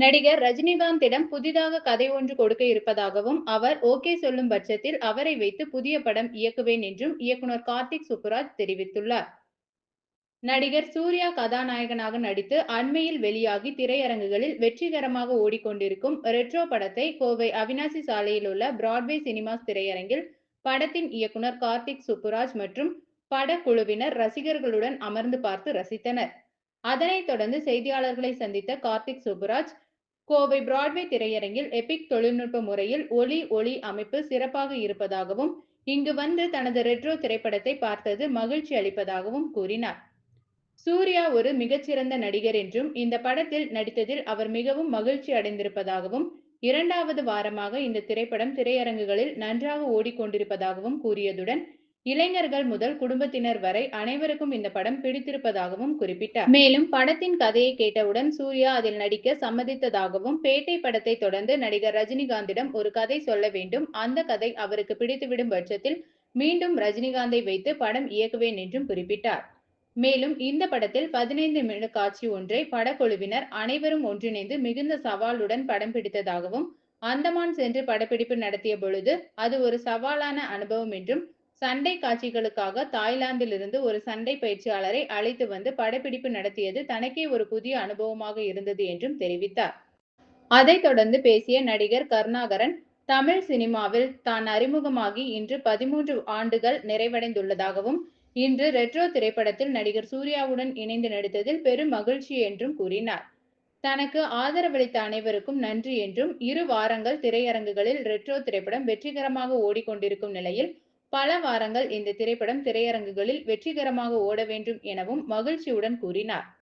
நடிகர் ரஜினிகாந்திடம் புதிதாக கதை ஒன்று கொடுக்க இருப்பதாகவும், அவர் ஓகே சொல்லும் பட்சத்தில் அவரை வைத்து புதிய படம் இயக்குவேன் என்றும் இயக்குனர் கார்த்திக் சுப்புராஜ் தெரிவித்துள்ளார். நடிகர் சூர்யா கதாநாயகனாக நடித்து அண்மையில் வெளியாகி திரையரங்குகளில் வெற்றிகரமாக ஓடிக்கொண்டிருக்கும் ரெட்ரோ படத்தை கோவை அவிநாசி சாலையில் உள்ள பிராட்வே சினிமாஸ் திரையரங்கில் படத்தின் இயக்குனர் கார்த்திக் சுப்புராஜ் மற்றும் படக்குழுவினர் ரசிகர்களுடன் அமர்ந்து பார்த்து ரசித்தனர். அதனைத் தொடர்ந்து செய்தியாளர்களை சந்தித்த கார்த்திக் சுப்புராஜ், கோவை பிராட்வே திரையரங்கில் எபிக் தொழில்நுட்ப முறையில் ஒலி, ஒளி அமைப்பு சிறப்பாக இருப்பதாகவும், இங்கு வந்து தனது ரெட்ரோ திரைப்படத்தை பார்த்தது மகிழ்ச்சி அளிப்பதாகவும் கூறினார். சூர்யா ஒரு மிகச்சிறந்த நடிகர் என்றும், இந்த படத்தில் நடித்ததில் அவர் மிகவும் மகிழ்ச்சி அடைந்திருப்பதாகவும், இரண்டாவது வாரமாக இந்த திரைப்படம் திரையரங்குகளில் நன்றாக ஓடிக்கொண்டிருப்பதாகவும் கூறியதுடன், இளைஞர்கள் முதல் குடும்பத்தினர் வரை அனைவருக்கும் இந்த படம் பிடித்திருப்பதாகவும் குறிப்பிட்டார். மேலும் படத்தின் கதையை கேட்டவுடன் சூர்யா அதில் நடிக்க சம்மதித்ததாகவும், பேட்டை படத்தை தொடர்ந்து நடிகர் ரஜினிகாந்திடம் ஒரு கதை சொல்ல வேண்டும். அந்த கதை அவருக்கு பிடித்துவிடும் பட்சத்தில் மீண்டும் ரஜினிகாந்தை வைத்து படம் இயக்குவேன் என்றும் குறிப்பிட்டார். மேலும் இந்த படத்தில் பதினைந்து நிமிட காட்சி ஒன்றை படக்குழுவினர் அனைவரும் ஒன்றிணைந்து மிகுந்த சவாலுடன் படம் பிடித்ததாகவும், அந்தமான் சென்று படப்பிடிப்பு நடத்திய பொழுது அது ஒரு சவாலான அனுபவம் என்றும், சண்டை காட்சிகளுக்காக தாய்லாந்திலிருந்து ஒரு சண்டை பயிற்சியாளரை அழைத்து வந்து படப்பிடிப்பு நடத்தியது தனக்கே ஒரு புதிய அனுபவமாக இருந்தது என்றும் தெரிவித்தார். அதைத் தொடர்ந்து பேசிய நடிகர் கருணாகரன், தமிழ் சினிமாவில் தான் அறிமுகமாகி இன்று பதிமூன்று ஆண்டுகள் நிறைவடைந்துள்ளதாகவும், இன்று ரெட்ரோ திரைப்படத்தில் நடிகர் சூர்யாவுடன் இணைந்து நடித்ததில் பெரும் மகிழ்ச்சி என்றும் கூறினார். தனக்கு ஆதரவளித்த அனைவருக்கும் நன்றி என்றும், இரு வாரங்கள் திரையரங்குகளில் ரெட்ரோ திரைப்படம் வெற்றிகரமாக ஓடிக்கொண்டிருக்கும் நிலையில், பல வாரங்கள் இந்த திரைப்படம் திரையரங்குகளில் வெற்றிகரமாக ஓட வேண்டும் எனவும் மகிழ்ச்சியுடன் கூறினார்.